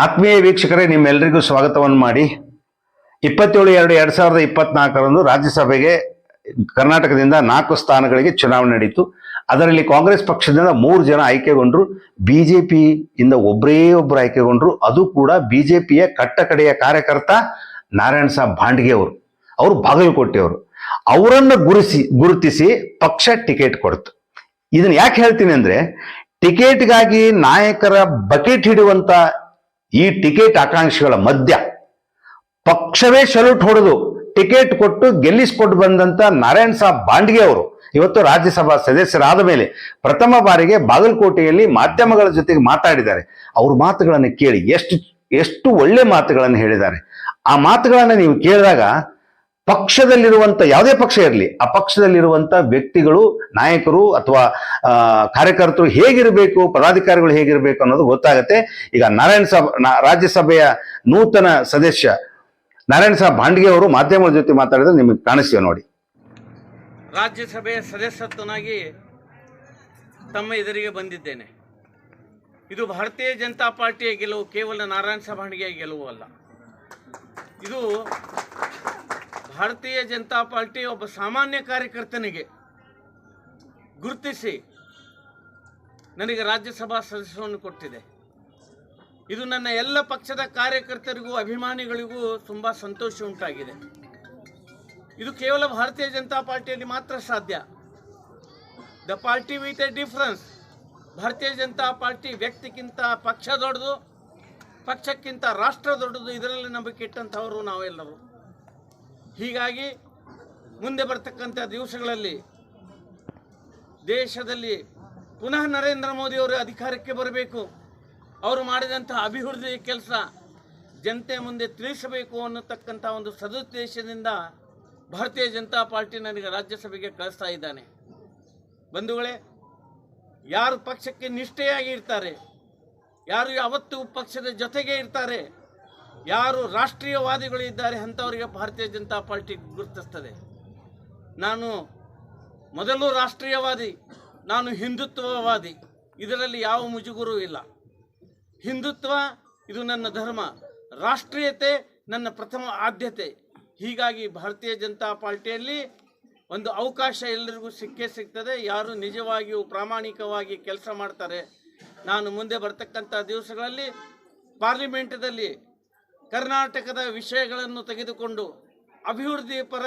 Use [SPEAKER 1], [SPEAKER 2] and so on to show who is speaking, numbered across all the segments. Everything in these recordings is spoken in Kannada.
[SPEAKER 1] ಆತ್ಮೀಯ ವೀಕ್ಷಕರೇ ನಿಮ್ಮೆಲ್ಲರಿಗೂ ಸ್ವಾಗತವನ್ನು ಮಾಡಿ. ಇಪ್ಪತ್ತೇಳು ಎರಡು ಎರಡು ಸಾವಿರದ ಇಪ್ಪತ್ನಾಲ್ಕರಂದು ರಾಜ್ಯಸಭೆಗೆ ಕರ್ನಾಟಕದಿಂದ ನಾಲ್ಕು ಸ್ಥಾನಗಳಿಗೆ ಚುನಾವಣೆ ನಡೆಯಿತು ಅದರಲ್ಲಿ ಕಾಂಗ್ರೆಸ್ ಪಕ್ಷದಿಂದ ಮೂರು ಜನ ಆಯ್ಕೆಗೊಂಡ್ರು ಜೆ ಇಂದ ಒಬ್ಬರೇ ಒಬ್ಬರು ಆಯ್ಕೆಗೊಂಡ್ರು. ಅದು ಕೂಡ ಬಿ ಜೆ ಪಿಯ ಕಟ್ಟಕಡೆಯ ಕಾರ್ಯಕರ್ತ ನಾರಾಯಣ ಸಾಬ್ ಭಾಂಡ್ಗೆ ಅವರು. ಅವರು ಬಾಗಲಕೋಟೆಯವರು. ಅವರನ್ನು ಗುರುಸಿ, ಗುರುತಿಸಿ ಪಕ್ಷ ಟಿಕೆಟ್ ಕೊಡ್ತು. ಇದನ್ನು ಯಾಕೆ ಹೇಳ್ತೀನಿ ಅಂದ್ರೆ, ಟಿಕೆಟ್ಗಾಗಿ ನಾಯಕರ ಬಕೆಟ್ ಹಿಡಿಯುವಂತ ಈ ಟಿಕೆಟ್ ಆಕಾಂಕ್ಷಿಗಳ ಮಧ್ಯ ಪಕ್ಷವೇ ಸಲ್ಯೂಟ್ ಹೊಡೆದು ಟಿಕೆಟ್ ಕೊಟ್ಟು ಗೆಲ್ಲಿಸಿಕೊಟ್ಟು ಬಂದಂತ ನಾರಾಯಣ್ ಸಾಬ್ ಬಾಂಡ್ಗೆ ಅವರು. ಇವತ್ತು ರಾಜ್ಯಸಭಾ ಸದಸ್ಯರಾದ ಮೇಲೆ ಪ್ರಥಮ ಬಾರಿಗೆ ಬಾಗಲಕೋಟೆಯಲ್ಲಿ ಮಾಧ್ಯಮಗಳ ಜೊತೆಗೆ ಮಾತಾಡಿದ್ದಾರೆ. ಅವ್ರ ಮಾತುಗಳನ್ನು ಕೇಳಿ ಎಷ್ಟು ಎಷ್ಟು ಒಳ್ಳೆ ಮಾತುಗಳನ್ನು ಹೇಳಿದ್ದಾರೆ. ಆ ಮಾತುಗಳನ್ನು ನೀವು ಕೇಳಿದಾಗ ಪಕ್ಷದಲ್ಲಿರುವಂತ, ಯಾವುದೇ ಪಕ್ಷ ಇರಲಿ, ಆ ಪಕ್ಷದಲ್ಲಿರುವಂತ ವ್ಯಕ್ತಿಗಳು, ನಾಯಕರು ಅಥವಾ ಕಾರ್ಯಕರ್ತರು ಹೇಗಿರಬೇಕು, ಪದಾಧಿಕಾರಿಗಳು ಹೇಗಿರಬೇಕು ಅನ್ನೋದು ಗೊತ್ತಾಗುತ್ತೆ. ಈಗ ನಾರಾಯಣ ಸಾಬ್ ರಾಜ್ಯಸಭೆಯ ನೂತನ ಸದಸ್ಯ ನಾರಾಯಣ ಸಾಬ್ ಭಾಂಡ್ಗೆ ಅವರು ಮಾಧ್ಯಮಗಳ ಜೊತೆ ಮಾತಾಡಿದ್ರೆ ನಿಮಗೆ ಕಾಣಿಸ್ತೀವಿ ನೋಡಿ.
[SPEAKER 2] ರಾಜ್ಯಸಭೆಯ ಸದಸ್ಯತ್ವನಾಗಿ ತಮ್ಮ ಎದುರಿಗೆ ಬಂದಿದ್ದೇನೆ. ಇದು ಭಾರತೀಯ ಜನತಾ ಪಾರ್ಟಿಯ ಗೆಲುವು ಕೇವಲ ನಾರಾಯಣ ಸಾಬಾಣಿಗೆಯ ಗೆಲುವು ಅಲ್ಲ. ಇದು ಭಾರತೀಯ ಜನತಾ ಪಾರ್ಟಿ ಒಬ್ಬ ಸಾಮಾನ್ಯ ಕಾರ್ಯಕರ್ತನಿಗೆ ಗುರುತಿಸಿ ನನಗೆ ರಾಜ್ಯಸಭಾ ಸದಸ್ಯವನ್ನು ಕೊಟ್ಟಿದೆ. ಇದು ನನ್ನ ಎಲ್ಲ ಪಕ್ಷದ ಕಾರ್ಯಕರ್ತರಿಗೂ, ಅಭಿಮಾನಿಗಳಿಗೂ ತುಂಬ ಸಂತೋಷ ಉಂಟಾಗಿದೆ. ಇದು ಕೇವಲ ಭಾರತೀಯ ಜನತಾ ಪಾರ್ಟಿಯಲ್ಲಿ ಮಾತ್ರ ಸಾಧ್ಯ. The party with a difference Bharatiya Janata party ವ್ಯಕ್ತಿಗಿಂತ ಪಕ್ಷ ದೊಡ್ಡದು, ಪಕ್ಷಕ್ಕಿಂತ ರಾಷ್ಟ್ರ ದೊಡ್ಡದು, ಇದರಲ್ಲಿ ನಂಬಿಕೆ ಇಟ್ಟಂಥವರು ನಾವೆಲ್ಲರೂ. ಹೀಗಾಗಿ ಮುಂದೆ ಬರ್ತಕ್ಕಂಥ ದಿವಸಗಳಲ್ಲಿ ದೇಶದಲ್ಲಿ ಪುನಃ ನರೇಂದ್ರ ಮೋದಿಯವರು ಅಧಿಕಾರಕ್ಕೆ ಬರಬೇಕು. ಅವರು ಮಾಡಿದಂಥ ಅಭಿವೃದ್ಧಿ ಕೆಲಸ ಜನತೆ ಮುಂದೆ ತಿಳಿಸಬೇಕು ಅನ್ನತಕ್ಕಂಥ ಒಂದು ಸದುದ್ದೇಶದಿಂದ ಭಾರತೀಯ ಜನತಾ ಪಾರ್ಟಿ ನನಗೆ ರಾಜ್ಯಸಭೆಗೆ ಕಳಿಸ್ತಾ ಇದ್ದಾನೆ. ಬಂಧುಗಳೇ, ಯಾರು ಪಕ್ಷಕ್ಕೆ ನಿಷ್ಠೆಯಾಗಿ ಇರ್ತಾರೆ, ಯಾರು ಯಾವತ್ತೂ ಪಕ್ಷದ ಜೊತೆಗೆ ಇರ್ತಾರೆ ಯಾರು ರಾಷ್ಟ್ರೀಯವಾದಿಗಳು ಇದ್ದಾರೆ ಅಂಥವರಿಗೆ ಭಾರತೀಯ ಜನತಾ ಪಾರ್ಟಿ ಗುರುತಿಸ್ತದೆ. ನಾನು ಮೊದಲು ರಾಷ್ಟ್ರೀಯವಾದಿ, ನಾನು ಹಿಂದುತ್ವವಾದಿ, ಇದರಲ್ಲಿ ಯಾವ ಮುಜುಗುರು ಇಲ್ಲ. ಹಿಂದುತ್ವ, ಇದು ನನ್ನ ಧರ್ಮ. ರಾಷ್ಟ್ರೀಯತೆ ನನ್ನ ಪ್ರಥಮ ಆದ್ಯತೆ. ಹೀಗಾಗಿ ಭಾರತೀಯ ಜನತಾ ಪಾರ್ಟಿಯಲ್ಲಿ ಒಂದು ಅವಕಾಶ ಎಲ್ಲರಿಗೂ ಸಿಕ್ಕೇ ಸಿಗ್ತದೆ. ಯಾರು ನಿಜವಾಗಿಯೂ ಪ್ರಾಮಾಣಿಕವಾಗಿ ಕೆಲಸ ಮಾಡ್ತಾರೆ. ನಾನು ಮುಂದೆ ಬರ್ತಕ್ಕಂಥ ದಿವಸಗಳಲ್ಲಿ ಪಾರ್ಲಿಮೆಂಟದಲ್ಲಿ ಕರ್ನಾಟಕದ ವಿಷಯಗಳನ್ನು ತೆಗೆದುಕೊಂಡು ಅಭಿವೃದ್ಧಿ ಪರ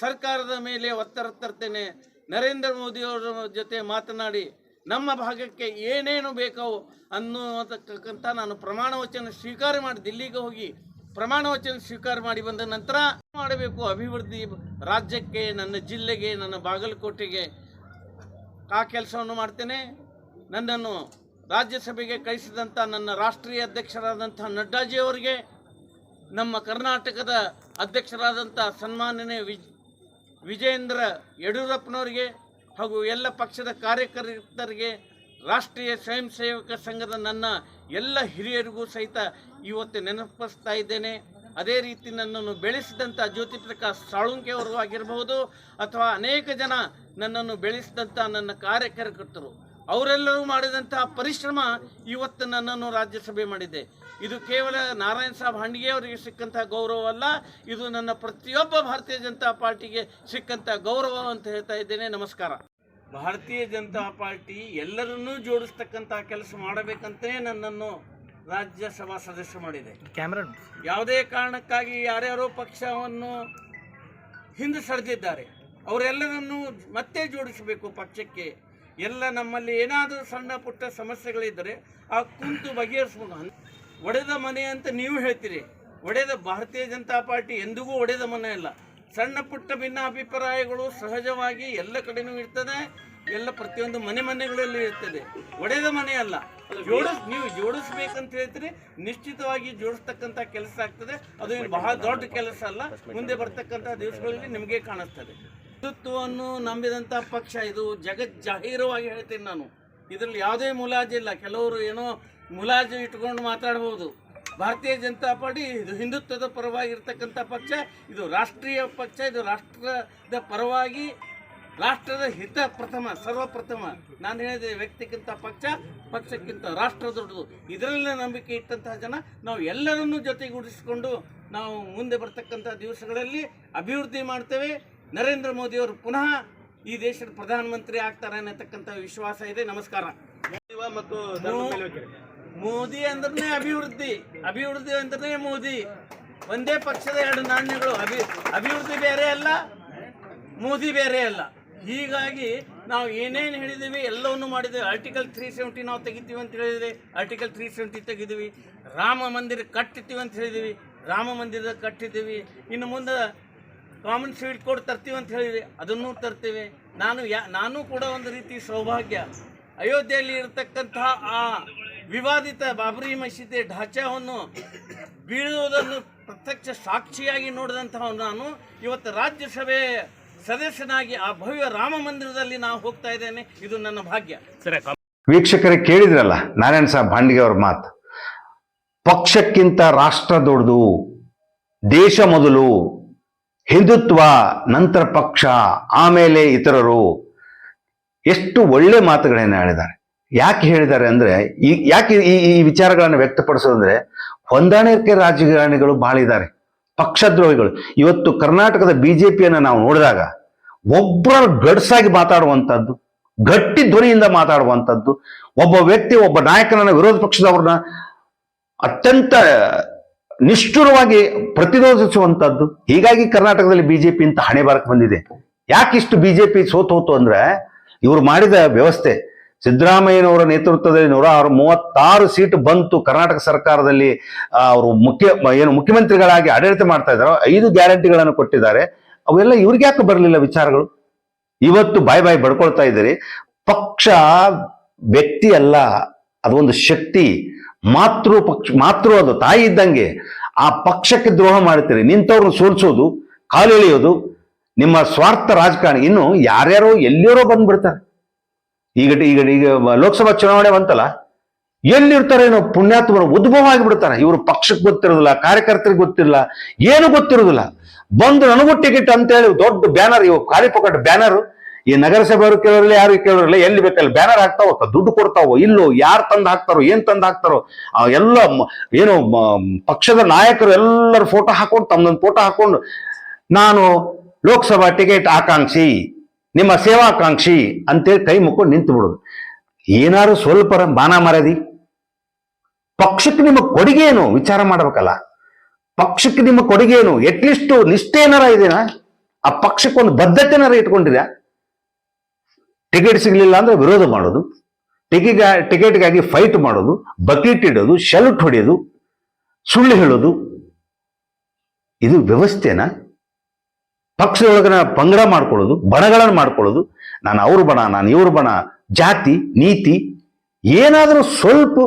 [SPEAKER 2] ಸರ್ಕಾರದ ಮೇಲೆ ಒತ್ತರ ತರ್ತೇನೆ. ನರೇಂದ್ರ ಮೋದಿಯವರ ಜೊತೆ ಮಾತನಾಡಿ ನಮ್ಮ ಭಾಗಕ್ಕೆ ಏನೇನು ಬೇಕೋ ಅನ್ನುವಂತಕ್ಕಂಥ ನಾನು ಪ್ರಮಾಣ ವಚನ ಸ್ವೀಕಾರ ಮಾಡಿ ದಿಲ್ಲಿಗೆ ಹೋಗಿ ಪ್ರಮಾಣ ವಚನ ಸ್ವೀಕಾರ ಮಾಡಿ ಬಂದ ನಂತರ ಮಾಡಬೇಕು? ಅಭಿವೃದ್ಧಿ ರಾಜ್ಯಕ್ಕೆ, ನನ್ನ ಜಿಲ್ಲೆಗೆ, ನನ್ನ ಬಾಗಲಕೋಟೆಗೆ ಆ ಕೆಲಸವನ್ನು ಮಾಡ್ತೇನೆ. ನನ್ನನ್ನು ರಾಜ್ಯಸಭೆಗೆ ಕಳಿಸಿದಂಥ ನನ್ನ ರಾಷ್ಟ್ರೀಯ ಅಧ್ಯಕ್ಷರಾದಂಥ ನಡ್ಡಾಜಿಯವರಿಗೆ ನಮ್ಮ ಕರ್ನಾಟಕದ ಅಧ್ಯಕ್ಷರಾದಂಥ ಸನ್ಮಾನನೀಯ ವಿಜ್, ವಿಜಯೇಂದ್ರ ಯಡಿಯೂರಪ್ಪನವರಿಗೆ ಹಾಗೂ ಎಲ್ಲ ಪಕ್ಷದ ಕಾರ್ಯಕರ್ತರಿಗೆ ರಾಷ್ಟ್ರೀಯ ಸ್ವಯಂ ಸೇವಕ ಸಂಘದ ನನ್ನ ಎಲ್ಲ ಹಿರಿಯರಿಗೂ ಸಹಿತ ಇವತ್ತು ನೆನಪಿಸ್ತಾ ಇದ್ದೇನೆ. ಅದೇ ರೀತಿ ನನ್ನನ್ನು ಬೆಳೆಸಿದಂಥ ಜ್ಯೋತಿ ಪ್ರಕಾಶ್ ಸಾಳುಂಕೆಯವರು ಆಗಿರಬಹುದು ಅಥವಾ ಅನೇಕ ಜನ ನನ್ನನ್ನು ಬೆಳೆಸಿದಂಥ ನನ್ನ ಕಾರ್ಯಕರ್ತರು. ಅವರೆಲ್ಲರೂ ಮಾಡಿದಂತಹ ಪರಿಶ್ರಮ ಇವತ್ತು ನನ್ನನ್ನು ರಾಜ್ಯಸಭೆ ಮಾಡಿದೆ. ಇದು ಕೇವಲ ನಾರಾಯಣ ಸಾಬ್ ಹಂಡಿಗೆ ಅವರಿಗೆ ಸಿಕ್ಕಂಥ ಗೌರವ ಅಲ್ಲ ಇದು ನನ್ನ ಪ್ರತಿಯೊಬ್ಬ ಭಾರತೀಯ ಜನತಾ ಪಾರ್ಟಿಗೆ ಸಿಕ್ಕಂಥ ಗೌರವ ಅಂತ ಹೇಳ್ತಾ ಇದ್ದೇನೆ. ನಮಸ್ಕಾರ. ಭಾರತೀಯ ಜನತಾ ಪಾರ್ಟಿ ಎಲ್ಲರನ್ನೂ ಜೋಡಿಸ್ತಕ್ಕಂಥ ಕೆಲಸ ಮಾಡಬೇಕಂತೇ ನನ್ನನ್ನು ರಾಜ್ಯಸಭಾ ಸದಸ್ಯ ಮಾಡಿದೆ.
[SPEAKER 3] ಕ್ಯಾಮ್ರಾ
[SPEAKER 2] ಯಾವುದೇ ಕಾರಣಕ್ಕಾಗಿ ಯಾರ್ಯಾರೋ ಪಕ್ಷವನ್ನು ಹಿಂದೆ ಸರಿದಿದ್ದಾರೆ ಅವರೆಲ್ಲರನ್ನೂ ಮತ್ತೆ ಜೋಡಿಸಬೇಕು ಪಕ್ಷಕ್ಕೆ. ಎಲ್ಲ ನಮ್ಮಲ್ಲಿ ಏನಾದರೂ ಸಣ್ಣ ಪುಟ್ಟ ಸಮಸ್ಯೆಗಳಿದ್ದರೆ ಆ ಕುಂತು ಬಗೆಹರಿಸ್ಬೋದು. ಒಡೆದ ಮನೆ ಅಂತ ನೀವು ಹೇಳ್ತೀರಿ. ಒಡೆದ ಭಾರತೀಯ ಜನತಾ ಪಾರ್ಟಿ ಎಂದಿಗೂ ಒಡೆದ ಮನೆ ಅಲ್ಲ. ಸಣ್ಣ ಪುಟ್ಟ ಭಿನ್ನಾಭಿಪ್ರಾಯಗಳು ಸಹಜವಾಗಿ ಎಲ್ಲ ಕಡೆನೂ ಇರ್ತದೆ, ಎಲ್ಲ ಪ್ರತಿಯೊಂದು ಮನೆ ಮನೆಗಳಲ್ಲಿ ಇರ್ತದೆ. ಒಡೆದ ಮನೆ ಅಲ್ಲ. ಜೋಡಿಸ್, ನೀವು ಜೋಡಿಸ್ಬೇಕಂತ ಹೇಳ್ತೀರಿ, ನಿಶ್ಚಿತವಾಗಿ ಜೋಡಿಸ್ತಕ್ಕಂಥ ಕೆಲಸ ಆಗ್ತದೆ. ಅದು ಬಹಳ ದೊಡ್ಡ ಕೆಲಸ ಅಲ್ಲ. ಮುಂದೆ ಬರ್ತಕ್ಕಂಥ ದಿವಸಗಳಲ್ಲಿ ನಿಮಗೆ ಕಾಣಿಸ್ತದೆ. ಹಿಂದುತ್ವವನ್ನು ನಂಬಿದಂಥ ಪಕ್ಷ ಇದು ಜಗಜ್ಜಾಹೀರವಾಗಿ ಹೇಳ್ತೀನಿ ನಾನು. ಇದರಲ್ಲಿ ಯಾವುದೇ ಮುಲಾಜಿಲ್ಲ. ಕೆಲವರು ಏನೋ ಮುಲಾಜು ಇಟ್ಕೊಂಡು ಮಾತಾಡ್ಬೋದು. ಭಾರತೀಯ ಜನತಾ ಪಾರ್ಟಿ ಇದು ಹಿಂದುತ್ವದ ಪರವಾಗಿ ಇರತಕ್ಕಂಥ ಪಕ್ಷ ಇದು ರಾಷ್ಟ್ರೀಯ ಪಕ್ಷ ಇದು ರಾಷ್ಟ್ರದ ಪರವಾಗಿ ರಾಷ್ಟ್ರದ ಹಿತ ಪ್ರಥಮ ಸರ್ವಪ್ರಥಮ. ನಾನು ಹೇಳಿದೆ ವ್ಯಕ್ತಿಗಿಂತ ಪಕ್ಷ ಪಕ್ಷಕ್ಕಿಂತ ರಾಷ್ಟ್ರ ದೊಡ್ಡದು. ಇದರಲ್ಲೇ ನಂಬಿಕೆ ಇಟ್ಟಂತಹ ಜನ ನಾವು ಎಲ್ಲರನ್ನೂ ಜೊತೆಗೂಡಿಸಿಕೊಂಡು ನಾವು ಮುಂದೆ ಬರ್ತಕ್ಕಂಥ ದಿವಸಗಳಲ್ಲಿ ಅಭಿವೃದ್ಧಿ ಮಾಡ್ತೇವೆ. ನರೇಂದ್ರ ಮೋದಿಯವರು ಪುನಃ ಈ ದೇಶದ ಪ್ರಧಾನಮಂತ್ರಿ ಆಗ್ತಾರೆ ಅನ್ನತಕ್ಕಂಥ ವಿಶ್ವಾಸ ಇದೆ. ನಮಸ್ಕಾರ.
[SPEAKER 3] ಮತ್ತು
[SPEAKER 2] ಮೋದಿ ಅಂದ್ರೆ ಅಭಿವೃದ್ಧಿ. ಅಭಿವೃದ್ಧಿ ಅಂದ್ರೆ ಮೋದಿ. ಒಂದೇ ಪಕ್ಷದ ಎರಡು ನಾಣ್ಯಗಳು. ಅಭಿ, ಅಭಿವೃದ್ಧಿ ಬೇರೆ ಅಲ್ಲ, ಮೋದಿ ಬೇರೆ ಅಲ್ಲ. ಹೀಗಾಗಿ ನಾವು ಏನೇನು ಹೇಳಿದ್ದೀವಿ ಎಲ್ಲವನ್ನು ಮಾಡಿದ್ದೇವೆ ಆರ್ಟಿಕಲ್ ತ್ರೀ ಸೆವೆಂಟಿ ನಾವು ತೆಗಿತೀವಿ ಅಂತ ಹೇಳಿದ್ವಿ. ಆರ್ಟಿಕಲ್ ತ್ರೀ ಸೆವೆಂಟಿ ತೆಗಿದ್ದೀವಿ ರಾಮ ಮಂದಿರ ಕಟ್ಟಿತೀವಿ ಅಂತ ಹೇಳಿದ್ದೀವಿ ರಾಮ ಮಂದಿರ ಕಟ್ಟಿದ್ದೀವಿ. ಇನ್ನು ಮುಂದೆ ಕಾಮನ್ ಸಿವಿಲ್ ಕೋಡ್ ತರ್ತೀವಿ ಅಂತ ಹೇಳಿದ್ವಿ. ಅದನ್ನು ತರ್ತೀವಿ. ನಾನು ಯಾ, ನಾನು ಕೂಡ ಒಂದು ರೀತಿ ಸೌಭಾಗ್ಯ. ಅಯೋಧ್ಯೆಯಲ್ಲಿ ಇರತಕ್ಕಂತಹ ಆ ವಿವಾದಿತ ಬಾಬರಿ ಮಸೀದಿ ಢಾಚಾವನ್ನು ಬೀಳುವುದನ್ನು ಪ್ರತ್ಯಕ್ಷ ಸಾಕ್ಷಿಯಾಗಿ ನೋಡಿದಂತಹ ನಾನು ಇವತ್ತು ರಾಜ್ಯಸಭೆ ಸದಸ್ಯನಾಗಿ ಆ ಭವ್ಯ ರಾಮ ಮಂದಿರದಲ್ಲಿ ನಾವು ಹೋಗ್ತಾ ಇದ್ದೇನೆ. ಇದು ನನ್ನ ಭಾಗ್ಯ.
[SPEAKER 1] ವೀಕ್ಷಕರೇ ಕೇಳಿದ್ರಲ್ಲ ನಾರಾಯಣ ಸಾಹೇಬ್ ಭಾಂಡಿಗೆ ಅವ್ರ ಮಾತು. ಪಕ್ಷಕ್ಕಿಂತ ರಾಷ್ಟ್ರ ದೊಡ್ಡದು ದೇಶ ಮೊದಲು ಹಿಂದುತ್ವ ನಂತರ ಪಕ್ಷ ಆಮೇಲೆ ಇತರರು. ಎಷ್ಟು ಒಳ್ಳೆ ಮಾತುಗಳನ್ನ ಹೇಳಿದ್ದಾರೆ. ಯಾಕೆ ಹೇಳಿದ್ದಾರೆ ಅಂದ್ರೆ ಈ ಯಾಕೆ ಈ ಈ ವಿಚಾರಗಳನ್ನು ವ್ಯಕ್ತಪಡಿಸೋದಂದ್ರೆ ಹೊಂದಾಣಿಕೆ ರಾಜಕಾರಣಿಗಳು ಬಹಳ ಪಕ್ಷದ್ರೋಹಿಗಳು. ಇವತ್ತು ಕರ್ನಾಟಕದ ಬಿಜೆಪಿಯನ್ನು ನಾವು ನೋಡಿದಾಗ ಒಬ್ಬರ ಗಡ್ಸಾಗಿ ಮಾತಾಡುವಂಥದ್ದು ಗಟ್ಟಿ ಧ್ವನಿಯಿಂದ ಮಾತಾಡುವಂಥದ್ದು ಒಬ್ಬ ವ್ಯಕ್ತಿ, ಒಬ್ಬ ನಾಯಕನನ್ನ ವಿರೋಧ ಪಕ್ಷದವ್ರನ್ನ ಅತ್ಯಂತ ನಿಷ್ಠುರವಾಗಿ ಪ್ರತಿರೋಧಿಸುವಂಥದ್ದು ಹೀಗಾಗಿ ಕರ್ನಾಟಕದಲ್ಲಿ ಬಿಜೆಪಿ ಅಂತ ಹಣೆ ಬಾರಕ್ಕೆ ಬಂದಿದೆ. ಯಾಕಿಷ್ಟು ಬಿಜೆಪಿ ಸೋತು ಹೋತು ಅಂದ್ರೆ ಇವರು ಮಾಡಿದ ವ್ಯವಸ್ಥೆ ಸಿದ್ದರಾಮಯ್ಯನವರ ನೇತೃತ್ವದಲ್ಲಿ ನೂರ ಆರು ಮೂವತ್ತಾರು ಸೀಟ್ ಬಂತು ಕರ್ನಾಟಕ ಸರ್ಕಾರದಲ್ಲಿ. ಅವರು ಮುಖ್ಯ, ಏನು ಮುಖ್ಯಮಂತ್ರಿಗಳಾಗಿ ಆಡಳಿತ ಮಾಡ್ತಾ ಇದ್ದಾರೋ, ಐದು ಗ್ಯಾರಂಟಿಗಳನ್ನು ಕೊಟ್ಟಿದ್ದಾರೆ. ಅವೆಲ್ಲ ಇವ್ರಿಗೆ ಯಾಕೆ ಬರಲಿಲ್ಲ ವಿಚಾರಗಳು? ಇವತ್ತು ಬಾಯ್ ಬಾಯ್ ಬಡ್ಕೊಳ್ತಾ ಇದ್ದೀರಿ. ಪಕ್ಷ, ವ್ಯಕ್ತಿ ಅಲ್ಲ, ಅದೊಂದು ಶಕ್ತಿ, ಮಾತೃ ಪಕ್ಷ, ಮಾತೃ ಅದು, ತಾಯಿ ಇದ್ದಂಗೆ. ಆ ಪಕ್ಷಕ್ಕೆ ದ್ರೋಹ ಮಾಡ್ತೀರಿ, ನಿಂತವ್ರನ್ನ ಸೋಲ್ಸೋದು, ಕಾಲೆಳೆಯೋದು, ನಿಮ್ಮ ಸ್ವಾರ್ಥ ರಾಜಕಾರಣಿ. ಇನ್ನು ಯಾರ್ಯಾರೋ ಎಲ್ಲಿಯರೋ ಬಂದ್ಬಿಡ್ತಾರೆ. ಈಗ ಈಗ ಈಗ ಲೋಕಸಭಾ ಚುನಾವಣೆ ಬಂತಲ್ಲ, ಎಲ್ಲಿರ್ತಾರೇನೋ ಪುಣ್ಯಾತ್ಮರು ಉದ್ಭವ ಆಗಿಬಿಡ್ತಾರೆ. ಇವರು ಪಕ್ಷಕ್ಕೆ ಗೊತ್ತಿರೋದಿಲ್ಲ, ಕಾರ್ಯಕರ್ತರಿಗೆ ಗೊತ್ತಿರಲ್ಲ ಏನು ಗೊತ್ತಿರೋದಿಲ್ಲ. ಬಂದು ನನಗೂ ಟಿಕೆಟ್ ಅಂತ ಹೇಳಿ ದೊಡ್ಡ ಬ್ಯಾನರ್, ಇವು ಪೊಕಟ್ ಬ್ಯಾನರ್, ಈ ನಗರಸಭೆಯವರು ಕೇಳೋರಿಲ್ಲ, ಯಾರು ಕೇಳೋರಿಲ್ಲ, ಎಲ್ಲಿ ಬೇಕಲ್ಲಿ ಬ್ಯಾನರ್ ಹಾಕ್ತಾವ ದುಡ್ಡು ಕೊಡ್ತಾವೋ, ಇಲ್ಲೋ, ಯಾರು ತಂದು ಹಾಕ್ತಾರೋ, ಏನ್ ತಂದು ಹಾಕ್ತಾರೋ ಎಲ್ಲ ಏನು ಪಕ್ಷದ ನಾಯಕರು ಎಲ್ಲರ ಫೋಟೋ ಹಾಕೊಂಡು ತಮ್ಮದೊಂದು ಫೋಟೋ ಹಾಕೊಂಡು, ನಾನು ಲೋಕಸಭಾ ಟಿಕೆಟ್ ಆಕಾಂಕ್ಷಿ. ನಿಮ್ಮ ಸೇವಾಕಾಂಕ್ಷಿ ಅಂತೇಳಿ ಕೈ ಮುಕ್ಕೊಂಡು ನಿಂತು ಬಿಡೋದು. ಏನಾದ್ರು ಸ್ವಲ್ಪ ಮಾನ ಮರದಿ. ಪಕ್ಷಕ್ಕೆ ನಿಮ್ಮ ಕೊಡುಗೆ ಏನು ವಿಚಾರ ಮಾಡ್ಬೇಕಲ್ಲ. ಪಕ್ಷಕ್ಕೆ ನಿಮ್ಮ ಕೊಡುಗೆ ಏನು ಎಟ್ಲೀಸ್ಟ್ ನಿಷ್ಠೆ ಏನಾರ ಇದೆಯಾ? ಆ ಪಕ್ಷಕ್ಕೊಂದು ಬದ್ಧತೆನಾರ ಇಟ್ಕೊಂಡಿದ್ಯಾ? ಟಿಕೆಟ್ ಸಿಗ್ಲಿಲ್ಲ ಅಂದ್ರೆ ವಿರೋಧ ಮಾಡೋದು. ಟಿಕೆಟ್ ಟಿಕೆಟ್ಗಾಗಿ ಫೈಟ್ ಮಾಡೋದು. ಬಕೆಟ್ ಇಡೋದು ಶೆಲ್ಟ್ ಹೊಡೆಯೋದು, ಸುಳ್ಳು ಹೇಳೋದು. ಇದು ವ್ಯವಸ್ಥೆನಾ? ಪಕ್ಷದೊಳಗನ ಪಂಗಡ ಮಾಡ್ಕೊಳ್ಳೋದು, ಬಣಗಳನ್ನು ಮಾಡ್ಕೊಳ್ಳೋದು, ನಾನು ಅವ್ರ ಬಣ, ನಾನು ಇವ್ರ ಬಣ, ಜಾತಿ, ನೀತಿ, ಏನಾದರೂ ಸ್ವಲ್ಪ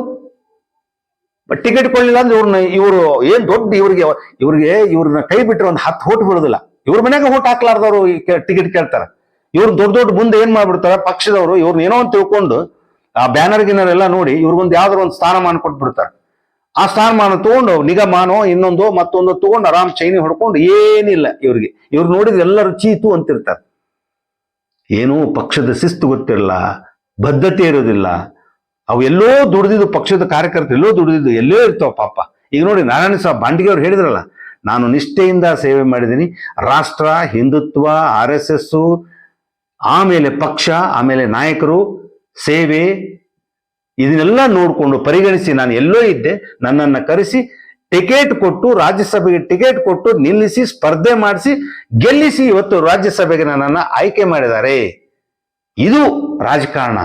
[SPEAKER 1] ಟಿಕೆಟ್ ಕೊಡಲಿಲ್ಲ ಅಂದ್ರೆ ಇವ್ರನ್ನ, ಇವರು ಏನ್ ದೊಡ್ಡ ಇವ್ರಿಗೆ ಇವ್ರಿಗೆ, ಇವ್ರನ್ನ ಕೈ ಬಿಟ್ಟರೆ ಒಂದು ಹತ್ತು ಹೋಟ್ ಬಿಡೋದಿಲ್ಲ ಇವ್ರ ಮನ್ಯಾಗ ಹೋಟ್ ಹಾಕ್ಲಾರ್ದವ್ರು ಟಿಕೆಟ್ ಕೇಳ್ತಾರೆ. ಇವ್ರು ದೊಡ್ಡ ದೊಡ್ಡ ಮುಂದೆ ಏನ್ ಮಾಡ್ಬಿಡ್ತಾರೆ, ಪಕ್ಷದವರು ಇವ್ರನ್ನ ಏನೋ ಅಂತ ತಿಳ್ಕೊಂಡು, ಆ ಬ್ಯಾನರ್ ಗಿನರ್ ಎಲ್ಲ ನೋಡಿ ಇವ್ರಿಗೊಂದು ಯಾವ್ದಾರು ಒಂದು ಸ್ಥಾನಮಾನ ಕೊಟ್ಬಿಡ್ತಾರೆ. ಆ ಸ್ಥಾನಮಾನ ತಗೊಂಡು ನಿಗಮಾನೋ ಇನ್ನೊಂದು ಮತ್ತೊಂದು ತಗೊಂಡು ಆರಾಮ್ ಚೈನಿ ಹೊಡ್ಕೊಂಡು ಏನಿಲ್ಲ ಇವ್ರಿಗೆ. ಇವ್ರು ನೋಡಿದ್ರೆ ಎಲ್ಲರೂ ಚೀತು ಅಂತಿರ್ತಾರೆ. ಏನೂ ಪಕ್ಷದ ಶಿಸ್ತು ಗೊತ್ತಿರಲ್ಲ, ಬದ್ಧತೆ ಇರೋದಿಲ್ಲ. ಅವು ಎಲ್ಲೋ ದುಡಿದಿದ್ದು ಪಕ್ಷದ ಕಾರ್ಯಕರ್ತರು ಎಲ್ಲೋ ದುಡಿದಿದ್ದು ಎಲ್ಲೋ ಇರ್ತಾವ ಪಾಪ. ಈಗ ನೋಡಿ ನಾರಾಯಣ ಸಾಬ್ ಬಾಂಡಿಗೆ ಅವ್ರು ಹೇಳಿದ್ರಲ್ಲ, ನಾನು ನಿಷ್ಠೆಯಿಂದ ಸೇವೆ ಮಾಡಿದ್ದೀನಿ. ರಾಷ್ಟ್ರ, ಹಿಂದುತ್ವ, ಆರ್ ಎಸ್ ಎಸ್ ಆಮೇಲೆ ಪಕ್ಷ, ಆಮೇಲೆ ನಾಯಕರು, ಸೇವೆ ಇದನ್ನೆಲ್ಲ ನೋಡಿಕೊಂಡು ಪರಿಗಣಿಸಿ ನಾನು ಎಲ್ಲೋ ಇದ್ದೆ, ನನ್ನನ್ನು ಕರೆಸಿ ಟಿಕೆಟ್ ಕೊಟ್ಟು, ರಾಜ್ಯಸಭೆಗೆ ಟಿಕೆಟ್ ಕೊಟ್ಟು ನಿಲ್ಲಿಸಿ, ಸ್ಪರ್ಧೆ ಮಾಡಿಸಿ, ಗೆಲ್ಲಿಸಿ ಇವತ್ತು ರಾಜ್ಯಸಭೆಗೆ ನನ್ನನ್ನು ಆಯ್ಕೆ ಮಾಡಿದ್ದಾರೆ. ಇದು ರಾಜಕಾರಣ.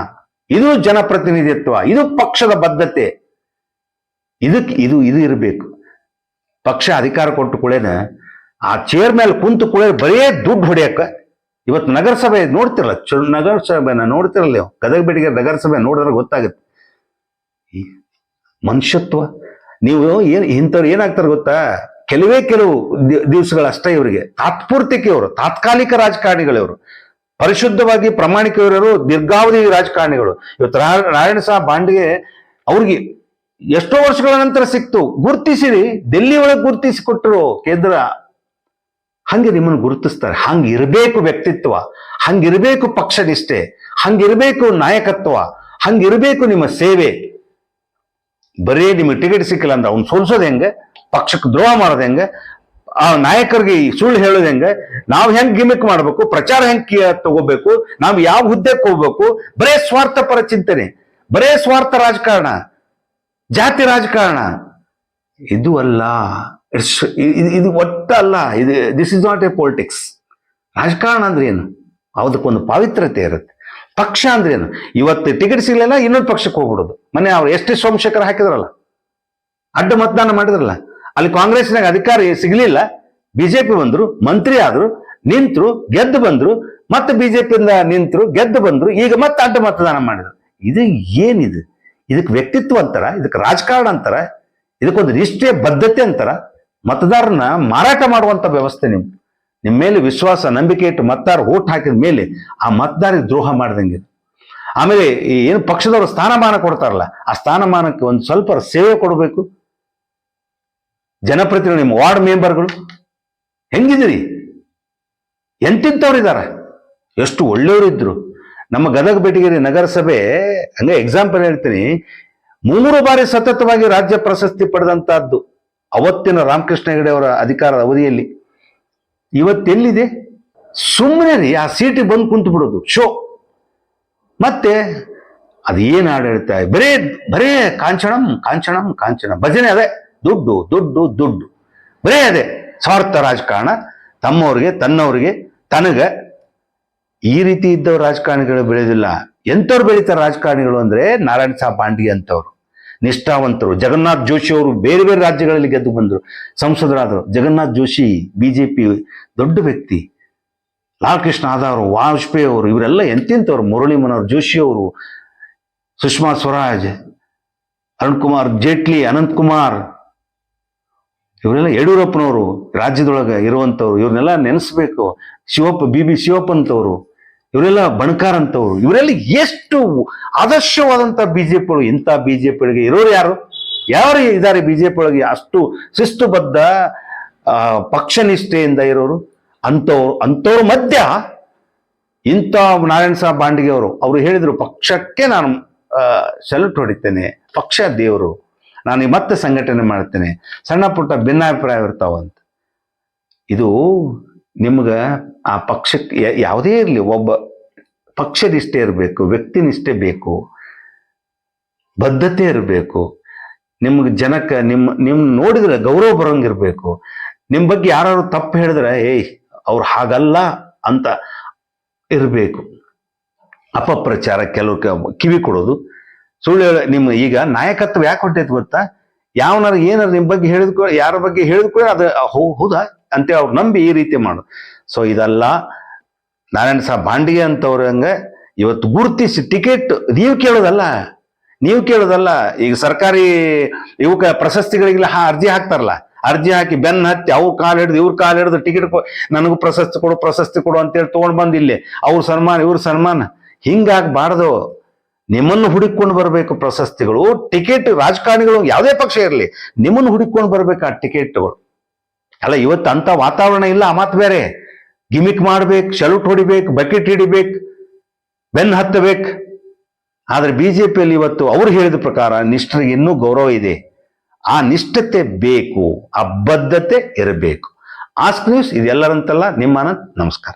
[SPEAKER 1] ಇದು ಜನಪ್ರತಿನಿಧಿತ್ವ. ಇದು ಪಕ್ಷದ ಬದ್ಧತೆ. ಇದಕ್ಕೆ ಇದು ಇದು ಇರಬೇಕು. ಪಕ್ಷ ಅಧಿಕಾರ ಕೊಟ್ಟು ಕೂಡೇನೆ ಆ ಚೇರ್ ಮೇಲೆ ಕುಂತು ಕೂಡೇ ಬರೀ ದುಡ್ಡು ಹೊಡೆಯಕ್ಕ, ಇವತ್ತು ನಗರಸಭೆ ನೋಡ್ತಿರಲ್ಲ, ಚು ನಗರಸಭೆನ ನೋಡ್ತಿರಲ್ಲ ಗದಗ ಬೇಡಿಗೆ ನಗರಸಭೆ ನೋಡಿದ್ರೆ ಗೊತ್ತಾಗುತ್ತೆ. ಮನುಷ್ಯತ್ವ. ನೀವು ಏನು, ಇಂಥವ್ರು ಏನಾಗ್ತಾರೆ ಗೊತ್ತಾ? ಕೆಲವೇ ಕೆಲವು ದಿವಸಗಳಷ್ಟೇ ಇವರಿಗೆ. ತಾತ್ಪೂರ್ತಿಕೆ ಅವರು ತಾತ್ಕಾಲಿಕ ರಾಜಕಾರಣಿಗಳವರು. ಪರಿಶುದ್ಧವಾಗಿ ಪ್ರಾಮಾಣಿಕ ಇವರು ದೀರ್ಘಾವಧಿ ರಾಜಕಾರಣಿಗಳು. ಇವತ್ತು ನಾರಾಯಣ ಸಾಹ ಬಾಂಡ್ಗೆ ಅವ್ರಿಗೆ ಎಷ್ಟೋ ವರ್ಷಗಳ ನಂತರ ಸಿಕ್ತು. ಗುರ್ತಿಸಿರಿ ಡೆಲ್ಲಿ ಒಳಗೆ ಗುರ್ತಿಸಿ ಕೊಟ್ಟರು ಕೇಂದ್ರ. ಹಂಗೆ ನಿಮ್ಮನ್ನು ಗುರುತಿಸ್ತಾರೆ. ಹಂಗಿರ್ಬೇಕು ವ್ಯಕ್ತಿತ್ವ. ಹಂಗಿರ್ಬೇಕು ಪಕ್ಷ ನಿಷ್ಠೆ. ಹಂಗಿರ್ಬೇಕು ನಾಯಕತ್ವ. ಹಂಗಿರಬೇಕು ನಿಮ್ಮ ಸೇವೆ. ಬರೀ ನಿಮಗೆ ಟಿಕೆಟ್ ಸಿಕ್ಕಿಲ್ಲ ಅಂದ್ರೆ ಅವ್ನು ಸೋಲ್ಸೋದು ಹೆಂಗೆ? ಪಕ್ಷಕ್ಕೆ ದ್ರೋಹ ಮಾಡೋದು ಹೆಂಗೆ? ಆ ನಾಯಕರಿಗೆ ಸುಳ್ಳು ಹೇಳೋದು ಹೆಂಗೆ? ನಾವು ಹೆಂಗೆ ಗಿಮಿಕ್ ಮಾಡಬೇಕು? ಪ್ರಚಾರ ಹೆಂಗೆ ತಗೋಬೇಕು? ನಾವು ಯಾವ ಹುದ್ದೆಗೆ ಹೋಗ್ಬೇಕು? ಬರೇ ಸ್ವಾರ್ಥಪರ ಚಿಂತನೆ. ಬರೇ ಸ್ವಾರ್ಥ ರಾಜಕಾರಣ. ಜಾತಿ ರಾಜಕಾರಣ. ಇದು ಅಲ್ಲ. ಇಟ್ಸ್ ಇದು ಒಟ್ಟ ಅಲ್ಲ. ಇದು this is not a politics ರಾಜಕಾರಣ ಅಂದ್ರೆ ಏನು? ಅದಕ್ಕೊಂದು ಪಾವಿತ್ರತೆ ಇರುತ್ತೆ. ಪಕ್ಷ ಅಂದ್ರೆ ಏನು? ಇವತ್ತು ಟಿಕೆಟ್ ಸಿಗ್ಲಿಲ್ಲ, ಇನ್ನೊಂದು ಪಕ್ಷಕ್ಕೆ ಹೋಗ್ಬಿಡೋದು. ಮನೆ ಅವ್ರು ಎಸ್ ಟಿ ಸೋಮಶೇಖರ್ ಹಾಕಿದ್ರಲ್ಲ? ಅಡ್ಡ ಮತದಾನ ಮಾಡಿದ್ರಲ್ಲ? ಅಲ್ಲಿ ಕಾಂಗ್ರೆಸ್ನಾಗ ಅಧಿಕಾರ ಸಿಗ್ಲಿಲ್ಲ. ಬಿಜೆಪಿ ಬಂದ್ರು, ಮಂತ್ರಿ ಆದ್ರು, ನಿಂತರು, ಗೆದ್ದು ಬಂದ್ರು, ಮತ್ತೆ ಬಿಜೆಪಿಯಿಂದ ನಿಂತರು, ಗೆದ್ದು ಬಂದ್ರು, ಈಗ ಮತ್ತೆ ಅಡ್ಡ ಮತದಾನ ಮಾಡಿದ್ರು. ಇದು ಏನಿದು? ಇದಕ್ಕೆ ವ್ಯಕ್ತಿತ್ವ ಅಂತಾರ? ಇದಕ್ಕೆ ರಾಜಕಾರಣ ಅಂತಾರ? ಇದಕ್ಕೊಂದು ನಿಷ್ಠೆ ಬದ್ಧತೆ ಅಂತಾರ? ಮತದಾರನ ಮಾರಾಟ ಮಾಡುವಂತ ವ್ಯವಸ್ಥೆ ನಿಮ್ ನಿಮ್ಮ ಮೇಲೆ ವಿಶ್ವಾಸ, ನಂಬಿಕೆ ಇಟ್ಟು ಮತದಾರ ಓಟ್ ಹಾಕಿದ ಮೇಲೆ ಆ ಮತದಾರಿಗೆ ದ್ರೋಹ ಮಾಡ್ದಂಗೆ. ಆಮೇಲೆ ಏನು ಪಕ್ಷದವರು ಸ್ಥಾನಮಾನ ಕೊಡ್ತಾರಲ್ಲ, ಆ ಸ್ಥಾನಮಾನಕ್ಕೆ ಒಂದು ಸ್ವಲ್ಪ ಸೇವೆ ಕೊಡಬೇಕು. ಜನಪ್ರತಿನಿಧಿ, ನಿಮ್ಮ ವಾರ್ಡ್ ಮೆಂಬರ್ಗಳು ಹೆಂಗಿದಿರಿ ಎಂತಿಂಥವ್ರಿದ್ದಾರೆ? ಎಷ್ಟು ಒಳ್ಳೆಯವರು ಇದ್ರು. ನಮ್ಮ ಗದಗ ಬೆಟಗೇರಿ ನಗರಸಭೆ, ಹಂಗೆ ಎಕ್ಸಾಂಪಲ್ ಹೇಳ್ತೀನಿ. ಮೂರು ಬಾರಿ ಸತತವಾಗಿ ರಾಜ್ಯ ಪ್ರಶಸ್ತಿ ಪಡೆದಂತಹದ್ದು ಅವತ್ತಿನ ರಾಮಕೃಷ್ಣ ಹೆಗಡೆ ಅವರ ಅಧಿಕಾರದ ಅವಧಿಯಲ್ಲಿ. ಇವತ್ತೆಲ್ಲಿದೆ? ಸುಮ್ಮನೆ ರೀ, ಆ ಸೀಟಿಗೆ ಬಂದು ಕುಂತು ಬಿಡೋದು ಶೋ ಮತ್ತೆ ಏನು ಆಡಳಿತ? ಬರೇ ಬರೇ ಕಾಂಚಣಂ ಕಾಂಚಣಂ ಕಾಂಚಣ ಭಜನೆ ಅದೇ, ದುಡ್ಡು ದುಡ್ಡು ದುಡ್ಡು. ಬರೇ ಅದೇ, ಸ್ವಾರ್ಥ ರಾಜಕಾರಣ, ತಮ್ಮವ್ರಿಗೆ, ತನ್ನವ್ರಿಗೆ, ತನಗ. ಈ ರೀತಿ ಇದ್ದವ್ರು ರಾಜಕಾರಣಿಗಳು ಬೆಳೆಯೋದಿಲ್ಲ ಎಂಥವ್ರು ಬೆಳೀತಾರೆ ರಾಜಕಾರಣಿಗಳು ಅಂದ್ರೆ ನಾರಾಯಣ ಸಾಹ್ ಪಾಂಡ್ಗೆ ಅಂತವ್ರು. ನಿಷ್ಠಾವಂತರು. ಜಗನ್ನಾಥ್ ಜೋಶಿ ಅವರು ಬೇರೆ ಬೇರೆ ರಾಜ್ಯಗಳಲ್ಲಿ ಗೆದ್ದು ಬಂದರು. ಸಂಸದರಾದರು. ಜಗನ್ನಾಥ್ ಜೋಶಿ, ಬಿಜೆಪಿ ದೊಡ್ಡ ವ್ಯಕ್ತಿ. ಲಾಲ್ಕೃಷ್ಣ ಆಧಾರ್ ವಾಜಪೇಯಿ ಅವರು, ಇವರೆಲ್ಲ ಎಂತೆಂಥವ್ರು? ಮುರಳಿ ಮನೋಹರ್ ಜೋಶಿ ಅವರು, ಸುಷ್ಮಾ ಸ್ವರಾಜ್, ಅರುಣ್ ಕುಮಾರ್ ಜೇಟ್ಲಿ, ಅನಂತ್ ಕುಮಾರ್. ಇವರೆಲ್ಲ ಯಡಿಯೂರಪ್ಪನವರು, ರಾಜ್ಯದೊಳಗೆ ಇರುವಂಥವ್ರು. ಇವ್ರನ್ನೆಲ್ಲ ನೆನೆಸ್ಬೇಕು. ಶಿವಪ್ಪ, ಬಿ ಬಿ ಶಿವಪ್ಪಂತವ್ರು ಇವರೆಲ್ಲ ಬಣಕಾರ್ ಅಂತವ್ರು. ಇವರೆಲ್ಲ ಎಷ್ಟು ಆದರ್ಶವಾದಂಥ ಬಿಜೆಪಿ ಇಂಥ ಬಿಜೆಪಿಗಳಿಗೆ ಇರೋರು ಯಾರು? ಯಾರು ಇದ್ದಾರೆ ಬಿಜೆಪಿ ಒಳಗೆ ಅಷ್ಟು ಶಿಸ್ತುಬದ್ಧ ಪಕ್ಷನಿಷ್ಠೆಯಿಂದ ಪಕ್ಷ ನಿಷ್ಠೆಯಿಂದ ಇರೋರು ಅಂಥವ್ರು ಅಂಥವ್ರ ಮಧ್ಯ ಇಂಥ ನಾರಾಯಣ ಸಾಹ್ ಬಾಂಡಿಗೆ ಅವರು. ಅವರು ಹೇಳಿದ್ರು, ಪಕ್ಷಕ್ಕೆ ನಾನು ಸೆಲ್ಯೂಟ್ ಹೊಡಿತೇನೆ. ಪಕ್ಷ ದೇವರು. ನಾನು ಮತ್ತೆ ಸಂಘಟನೆ ಮಾಡ್ತೇನೆ. ಸಣ್ಣ ಪುಟ್ಟ ಭಿನ್ನಾಭಿಪ್ರಾಯ ಇರ್ತಾವಂತ. ಇದು ನಿಮ್ಗೆ ಆ ಪಕ್ಷಕ್ಕೆ ಯಾವುದೇ ಇರಲಿ, ಒಬ್ಬ ಪಕ್ಷದಿಷ್ಟೇ ಇರಬೇಕು ವ್ಯಕ್ತಿ ನಿಷ್ಠೆ ಬೇಕು, ಬದ್ಧತೆ ಇರಬೇಕು, ನಿಮ್ಗೆ ಜನಕ್ಕೆ ನಿಮ್ಮ ನಿಮ್ಮ ನೋಡಿದ್ರೆ ಗೌರವ ಬರೋಂಗಿರ್ಬೇಕು ನಿಮ್ಮ ಬಗ್ಗೆ ಯಾರು ತಪ್ಪು ಹೇಳಿದ್ರೆ, ಏಯ್, ಅವ್ರು ಹಾಗಲ್ಲ ಅಂತ ಇರಬೇಕು. ಅಪಪ್ರಚಾರ ಕೆಲವು ಕಿವಿ ಕೊಡೋದು. ಸುಳ್ಳು ಹೇಳ ನಿಮ್ಮ ಈಗ ನಾಯಕತ್ವ ಯಾಕೆ ಹೊಂಟೈತೆ ಗೊತ್ತಾ? ಯಾವನಾರು ಏನಾರು ನಿಮ್ಮ ಬಗ್ಗೆ ಹೇಳಿದ್ಕೊ ಯಾರ ಬಗ್ಗೆ ಹೇಳಿದ್ಕೊ ಅದು ಹೌದಾ? ಅಂತ ಅವ್ರು ನಂಬಿ ಈ ರೀತಿ ಮಾಡು ಸೊ ಇದೆಲ್ಲ, ನಾರಾಯಣ ಸಾಹ ಬಾಂಡಿಗೆ ಅಂತವ್ರ ಹಂಗ, ಇವತ್ತು ಗುರುತಿಸಿ ಟಿಕೆಟ್ ನೀವು ಕೇಳೋದಲ್ಲ ನೀವು ಕೇಳೋದಲ್ಲ, ಈಗ ಸರ್ಕಾರಿ ಇವಕ್ಕ ಪ್ರಶಸ್ತಿಗಳಿಗೆಲ್ಲ ಹಾ, ಅರ್ಜಿ ಹಾಕ್ತಾರಲ್ಲ, ಅರ್ಜಿ ಹಾಕಿ ಬೆನ್ನ ಹತ್ತಿ, ಅವ್ರ ಕಾಲ್ ಹಿಡಿದು, ಇವ್ರ ಕಾಲ್ ಹಿಡಿದು ಟಿಕೆಟ್ ನನಗೂ ಪ್ರಶಸ್ತಿ ಕೊಡು ಪ್ರಶಸ್ತಿ ಕೊಡು ಅಂತೇಳಿ ತಗೊಂಡ್ ಬಂದು ಅವ್ರ ಸನ್ಮಾನ, ಇವ್ರ ಸನ್ಮಾನ. ಹಿಂಗಾಗ್ಬಾರ್ದು. ನಿಮ್ಮನ್ನು ಹುಡುಕೊಂಡು ಬರಬೇಕು ಪ್ರಶಸ್ತಿಗಳು, ಟಿಕೆಟ್ ರಾಜಕಾರಣಿಗಳು, ಯಾವುದೇ ಪಕ್ಷ ಇರಲಿ, ನಿಮ್ಮನ್ನು ಹುಡುಕೊಂಡು ಬರಬೇಕು ಆ ಟಿಕೆಟ್ಗಳು ಅಲ್ಲ, ಇವತ್ತು ಅಂತ ವಾತಾವರಣ ಇಲ್ಲ, ಆ ಮಾತು ಬೇರೆ. ಗಿಮಿಕ್ ಮಾಡ್ಬೇಕು ಶಲ್ಯೂಟ್ ಹೊಡಿಬೇಕು, ಬಕೆಟ್ ಹಿಡಿಬೇಕು ಬೆನ್ ಹತ್ತಬೇಕು. ಆದ್ರೆ ಪಿಯಲ್ಲಿ ಇವತ್ತು ಅವ್ರು ಹೇಳಿದ ಪ್ರಕಾರ ನಿಷ್ಠರಿಗೆ ಇನ್ನೂ ಗೌರವ ಇದೆ. ಆ ನಿಷ್ಠತೆ ಬೇಕು, ಆ ಬದ್ಧತೆ ಇರಬೇಕು. ಆಸ್ಕ್ ನ್ಯೂಸ್ ಇದೆಲ್ಲರಂತಲ್ಲ ನಿಮ್ಮ ನಮಸ್ಕಾರ.